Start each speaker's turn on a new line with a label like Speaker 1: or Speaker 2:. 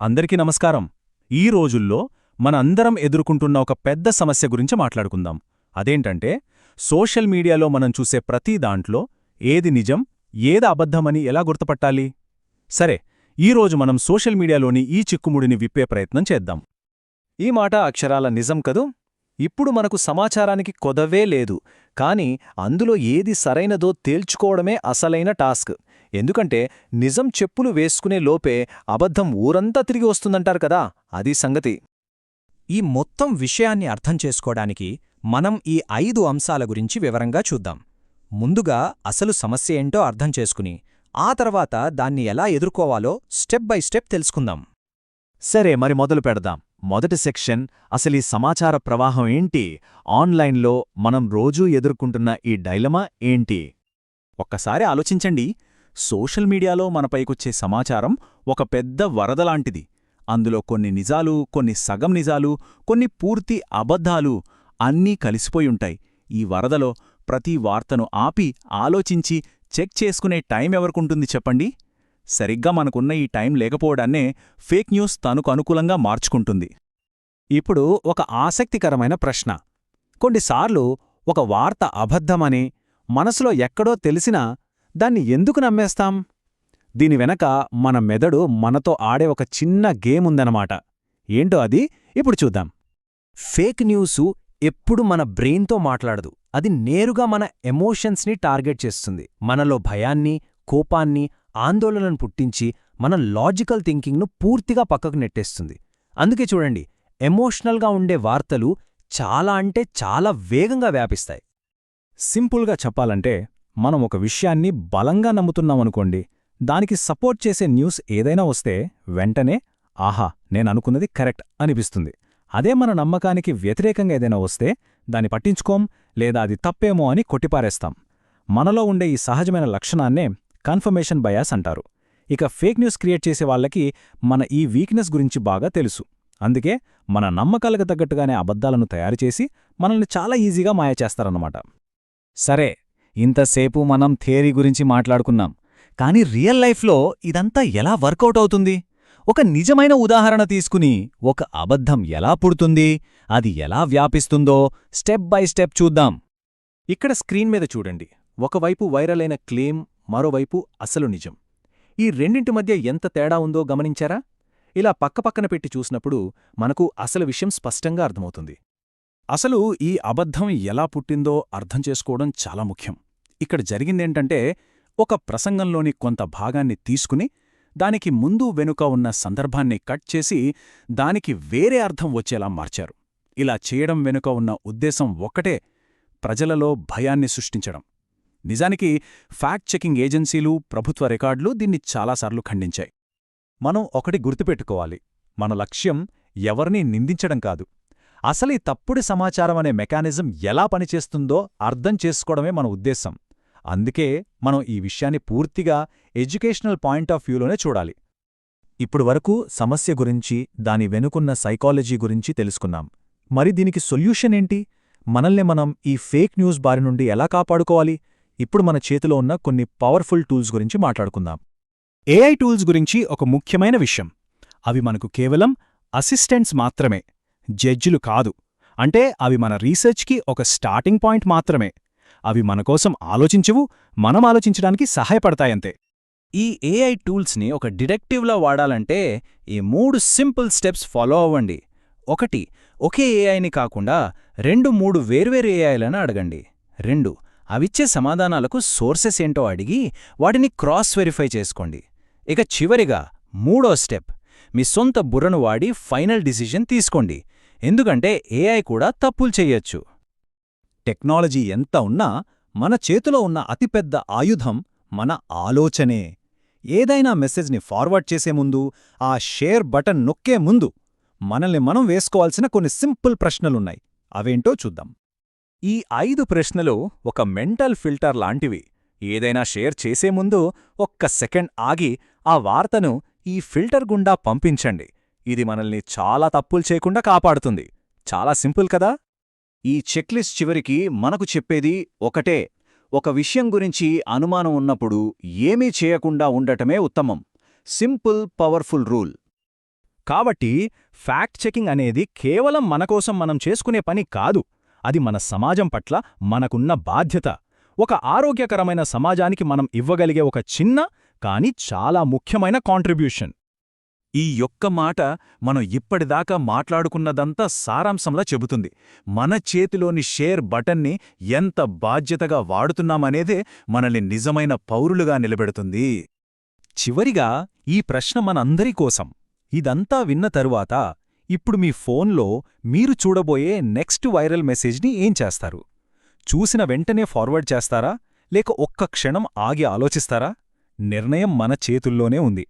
Speaker 1: అందరికీ నమస్కారం. ఈ రోజుల్లో మనందరం ఎదుర్కొంటున్న ఒక పెద్ద సమస్య గురించి మాట్లాడుకుందాం. అదేంటంటే సోషల్ మీడియాలో మనం చూసే ప్రతి దాంట్లో ఏది నిజం ఏది అబద్ధమని ఎలా గుర్తుపట్టాలి? సరే ఈరోజు మనం సోషల్ మీడియాలోని ఈ చిక్కుముడిని విప్పే ప్రయత్నం చేద్దాం.
Speaker 2: ఈ మాట అక్షరాల నిజం కదూ? ఇప్పుడు మనకు సమాచారానికి కొదవే లేదు. కాని అందులో ఏది సరైనదో తేల్చుకోవడమే అసలైన టాస్క్. ఎందుకంటే నిజం చెప్పులు వేసుకునే లోపే అబద్ధం ఊరంతా తిరిగి వస్తుందంటారు కదా అది సంగతి.
Speaker 3: ఈ మొత్తం విషయాన్ని అర్థం చేసుకోవడానికి మనం ఈ ఐదు అంశాల గురించి వివరంగా చూద్దాం. ముందుగా అసలు సమస్య ఏంటో అర్థం చేసుకుని ఆ తర్వాత దాన్ని ఎలా ఎదుర్కోవాలో స్టెప్ బై స్టెప్ తెలుసుకుందాం.
Speaker 2: సరే మరి మొదలు పెడదాం. మొదటి సెక్షన్ అసలీ సమాచార ప్రవాహం ఏంటి? ఆన్లైన్లో మనం రోజూ ఎదుర్కొంటున్న ఈ డైలమా ఏంటి?
Speaker 1: ఒక్కసారి ఆలోచించండి. సోషల్ మీడియాలో మనపైకొచ్చే సమాచారం ఒక పెద్ద వరదలాంటిది అందులో కొన్ని నిజాలు కొన్ని సగం నిజాలు కొన్ని పూర్తి అబద్ధాలు అన్నీ కలిసిపోయుంటాయి ఈ వరదలో ప్రతి వార్తను ఆపి ఆలోచించి చెక్ చేసుకునే టైం ఎవరికుంటుంది చెప్పండి? సరిగ్గా మనకున్న ఈ టైం లేకపోవడాన్నే ఫేక్ న్యూస్ తనకు అనుకూలంగా మార్చుకుంటుంది.
Speaker 2: ఇప్పుడు ఒక ఆసక్తికరమైన ప్రశ్న. కొన్నిసార్లు ఒక వార్త అబద్ధమని మనసులో ఎక్కడో తెలిసినా దాన్ని ఎందుకు నమ్మేస్తాం? దీని వెనక మన మెదడు మనతో ఆడే ఒక చిన్న గేమ్ ఉందన్నమాట ఏంటో అది? ఇప్పుడు చూద్దాం.
Speaker 3: ఫేక్ న్యూసు ఎప్పుడు మన బ్రెయిన్తో మాట్లాడదు. అది నేరుగా మన ఎమోషన్స్ని టార్గెట్ చేస్తుంది. మనలో భయాన్ని కోపాన్ని ఆందోళనను పుట్టించి మన లాజికల్ థింకింగ్ను పూర్తిగా పక్కకు నెట్టేస్తుంది. అందుకే చూడండి ఎమోషనల్గా ఉండే వార్తలు చాలా అంటే చాలా వేగంగా వ్యాపిస్తాయి.
Speaker 1: సింపుల్గా చెప్పాలంటే మనం ఒక విషయాన్ని బలంగా నమ్ముతున్నామనుకోండి దానికి సపోర్ట్ చేసే న్యూస్ ఏదైనా వస్తే వెంటనే ఆహా నేననుకున్నది కరెక్ట్ అనిపిస్తుంది. అదే మన నమ్మకానికి వ్యతిరేకంగా ఏదైనా వస్తే దాన్ని పట్టించుకోం లేదా అది తప్పేమో అని కొట్టిపారేస్తాం. మనలో ఉండే ఈ సహజమైన లక్షణాన్నే కన్ఫర్మేషన్ బయాస్ అంటారు. ఇక ఫేక్ న్యూస్ క్రియేట్ చేసే వాళ్ళకి మన ఈ వీక్నెస్ గురించి బాగా తెలుసు. అందుకే మన నమ్మకాలకు తగ్గట్టుగానే అబద్ధాలను తయారుచేసి మనల్ని చాలా ఈజీగా మాయ చేస్తారన్నమాట. సరే ఇంతసేపు మనం థియరీ గురించి మాట్లాడుకున్నాం. కానీ రియల్ లైఫ్లో ఇదంతా ఎలా వర్కౌట్ అవుతుంది? ఒక నిజమైన ఉదాహరణ తీసుకుని ఒక అబద్ధం ఎలా పుడుతుంది? అది ఎలా వ్యాపిస్తుందో స్టెప్ బై స్టెప్ చూద్దాం.
Speaker 2: ఇక్కడ స్క్రీన్ మీద చూడండి. ఒకవైపు వైరల్ అయిన క్లెయిమ్ మరోవైపు అసలు నిజం. ఈ రెండింటి మధ్య ఎంత తేడా ఉందో గమనించారా? ఇలా పక్కపక్కన పెట్టి చూసినప్పుడు మనకు అసలు విషయం స్పష్టంగా అర్థమవుతుంది.
Speaker 1: అసలు ఈ అబద్ధం ఎలా పుట్టిందో అర్థం చేసుకోవడం చాలా ముఖ్యం. ఇక్కడ జరిగిందేంటంటే ఒక ప్రసంగంలోని కొంత భాగాన్ని తీసుకుని దానికి ముందు వెనుక ఉన్న సందర్భాన్ని కట్ చేసి దానికి వేరే అర్థం వచ్చేలా మార్చారు. ఇలా చేయడం వెనుక ఉన్న ఉద్దేశం ఒక్కటే ప్రజలలో భయాన్ని సృష్టించడం. నిజానికి ఫ్యాక్ట్ చెకింగ్ ఏజెన్సీలు ప్రభుత్వ రికార్డులు దీన్ని చాలాసార్లు ఖండించాయి. మనం ఒకటి గుర్తుపెట్టుకోవాలి. మన లక్ష్యం ఎవరినీ నిందించడం కాదు. అసలీ తప్పుడు సమాచారం అనే మెకానిజం ఎలా పనిచేస్తుందో అర్థం చేసుకోవడమే మన ఉద్దేశం. అందుకే మనం ఈ విషయాన్ని పూర్తిగా ఎడ్యుకేషనల్ పాయింట్ ఆఫ్ వ్యూలోనే చూడాలి. ఇప్పుడు వరకు సమస్య గురించి దాని వెనుకున్న సైకాలజీ గురించి తెలుసుకున్నాం. మరి దీనికి సొల్యూషన్ ఏంటి? మనల్ని మనం ఈ ఫేక్ న్యూస్ బారి నుండి ఎలా కాపాడుకోవాలి? ఇప్పుడు మన చేతిలో ఉన్న కొన్ని పవర్ఫుల్ టూల్స్ గురించి మాట్లాడుకుందాం. ఏఐ టూల్స్ గురించి ఒక ముఖ్యమైన విషయం. అవి మనకు కేవలం అసిస్టెంట్స్ మాత్రమే జడ్జిలు కాదు. అంటే అవి మన రీసెర్చ్కి ఒక స్టార్టింగ్ పాయింట్ మాత్రమే. అవి మనకోసం ఆలోచించవు మనం ఆలోచించడానికి సహాయపడతాయంతే.
Speaker 3: ఈ ఏఐ టూల్స్ని ఒక డిడెక్టివ్లా వాడాలంటే ఈ మూడు సింపుల్ స్టెప్స్ ఫాలో అవ్వండి. ఒకటి ఒకే ఏఐని కాకుండా రెండు మూడు వేర్వేరు ఏఐలను అడగండి. రెండు అవిచ్చే సమాధానాలకు సోర్సెస్ ఏంటో అడిగి వాటిని క్రాస్ వెరిఫై చేసుకోండి. ఇక చివరిగా మూడో స్టెప్ మీ సొంత బుర్రను వాడి ఫైనల్ డిసిజన్ తీసుకోండి. ఎందుకంటే ఏఐ కూడా తప్పులు చెయ్యొచ్చు
Speaker 1: టెక్నాలజీ ఎంత ఉన్నా మన చేతిలో ఉన్న అతిపెద్ద ఆయుధం మన ఆలోచనే. ఏదైనా మెసేజ్ని ఫార్వర్డ్ చేసే ముందు ఆ షేర్ బటన్ నొక్కే ముందు మనల్ని మనం వేసుకోవాల్సిన కొన్ని సింపుల్ ప్రశ్నలున్నాయి. అవేంటో చూద్దాం. ఈ ఐదు ప్రశ్నలు ఒక మెంటల్ ఫిల్టర్ లాంటివి. ఏదైనా షేర్ చేసే ముందు ఒక్క సెకండ్ ఆగి ఆ వార్తను ఈ ఫిల్టర్ గుండా పంపించండి. ఇది మనల్ని చాలా తప్పులు చేయకుండా కాపాడుతుంది. చాలా సింపుల్ కదా? ఈ చెక్లిస్ట్ చివరికి మనకు చెప్పేది ఒకటే ఒక విషయం గురించి అనుమానం ఉన్నప్పుడు ఏమీ చేయకుండా ఉండటమే ఉత్తమం. Simple powerful rule.
Speaker 3: కాబట్టి ఫ్యాక్ట్ చెకింగ్ అనేది కేవలం మనకోసం మనం చేసుకునే పని కాదు. అది మన సమాజం పట్ల మనకున్న బాధ్యత. ఒక ఆరోగ్యకరమైన సమాజానికి మనం ఇవ్వగలిగే ఒక చిన్న కానీ చాలా ముఖ్యమైన కాంట్రిబ్యూషన్.
Speaker 1: ఈ యొక్క మాట మనం ఇప్పటిదాకా మాట్లాడుకున్నదంతా సారాంశంలా చెబుతుంది. మన చేతిలోని షేర్ బటన్ని ఎంత బాధ్యతగా వాడుతున్నామనేదే మనల్ని నిజమైన పౌరులుగా నిలబెడుతుంది.
Speaker 2: చివరిగా ఈ ప్రశ్న మనందరి కోసం. ఇదంతా విన్న తరువాత ఇప్పుడు మీ ఫోన్లో మీరు చూడబోయే నెక్స్ట్ వైరల్ మెసేజ్ని ఏం చేస్తారు? చూసిన వెంటనే ఫార్వర్డ్ చేస్తారా? లేక ఒక్క క్షణం ఆగి ఆలోచిస్తారా? నిర్ణయం మన చేతుల్లోనే ఉంది.